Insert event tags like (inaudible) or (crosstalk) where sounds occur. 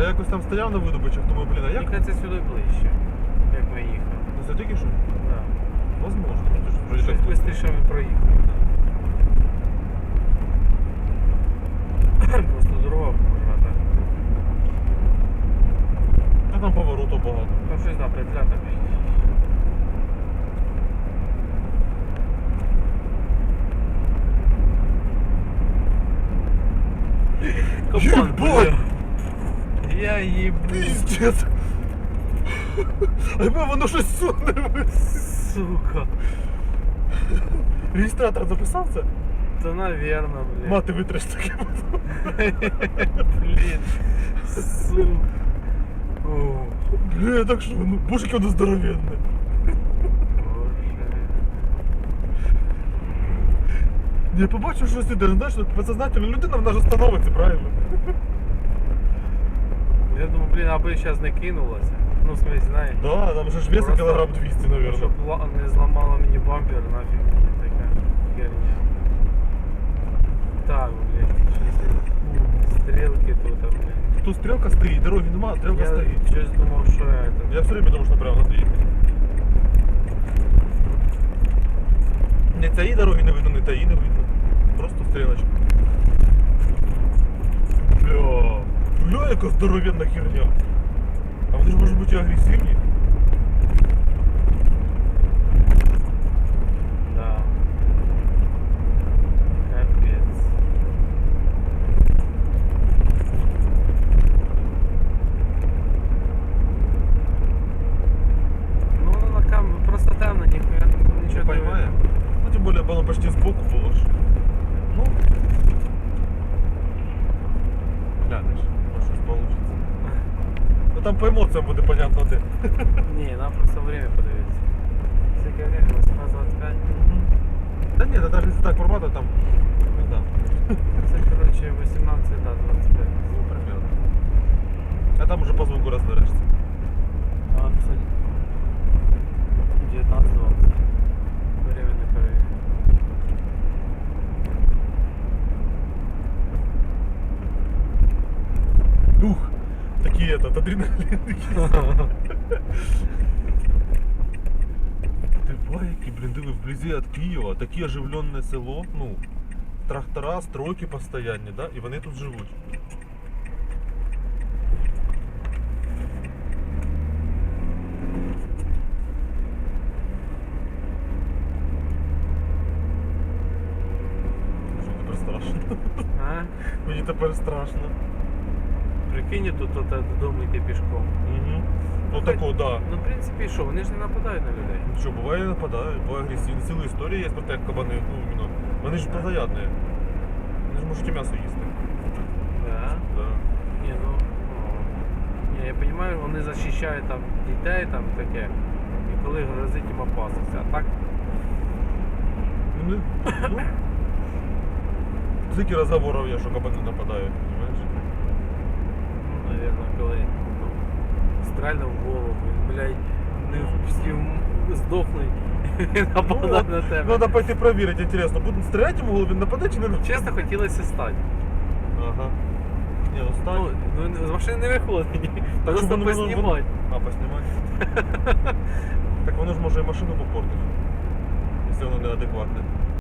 Я якось там стояв на видобичах, думаю, блін, а Мені як? кажеться сюди ближче, як ми їхали. Ну це тільки що? Да. Возможно. Щось так- швидше ми проїхали. Просто дорога курва так. Та там повороту багато. Там щось да, петля така. Капан, Єбать! бля. Я їбу. Піздець! А якби воно щось суне. Сука. Реєстратор записав це? Та наверно, блядь. Мати витреш таке. Блін. Сука. О, Бля, так що, ну, боже, яке воно здоровенне. Боже. Не, я побачив щось іде, знаєш, от подсознательно людина, вона ж становиться, правильно? Я думаю, блін, аби зараз не кинулося. Ну, в смысле, знаєш. Да, там же ж веса Просто- кілограм 200, наверное. Щоб ла- не зламало мені бампер, нафіг мені така херня. Так, блядь, щось стрілки тут, а, блядь. Тут стрелка стоїть, дороги нема, стрелка Я стоїть. щось думав, що это. Я все время думаю, що направо надо їхати. Не цієї дороги не видно, не тієї не видно. Просто стрілочка. Бля, бля, яка здоровенна херня. А вони ж можуть бути і агресивні. Да. Капець. Ну, на кам... просто темно, ніхуя нічого не Поймає. видно. Ну, тем более, воно почти сбоку було ж. Ну там по емоціям буде понятно де. (laughs) Ні, нам просто время подивитися. Скільки время? 18.25. Да ні, да даже если так формата там. Ну да. Це, коротше, 18, да, 25. Ну, примерно. А там уже по звуку розберешся. А, кстати, 19 20. Время не перевірю. Ух, такие этот адреналин. Ти байки, блін, диви, вблизі від Києва, таке оживленне село, ну, трактора, стройки постоянні, да, і вони тут живуть. Що тепер страшно? А? Мені тепер страшно. Прикинь, тут от, от додому йти пішком. Угу. Ну тако, да. Ну, в принципі, що, вони ж не нападають на людей. Що, буває нападають, буває агресивні. Ціла історія є про те, як кабани, ну, іменно. Вони ж плотоядні. Вони ж можуть і м'ясо їсти. Да? Да. Ні, ну, ну, ні, я розумію, вони захищають там дітей, там таке. І коли грозить їм опасність. А так, Ну, не- ну, (laughs) Скільки розговорів є, що кабани нападають, ну, коли ну, стрельнув в голову, він, блядь, не встиг здохнуть і нападає на тебе. Треба пойти перевірити, інтересно, будуть стріляти йому в голову, він нападе чи не нападе? Чесно, хотілося стати. Ага. Ні, ну Ну, стань. ну, з машини не виходить. Так, (laughs) Просто щоб воно- воно- поснімати. А, поснімати? (laughs) так воно ж може і машину попортити. Якщо воно неадекватне.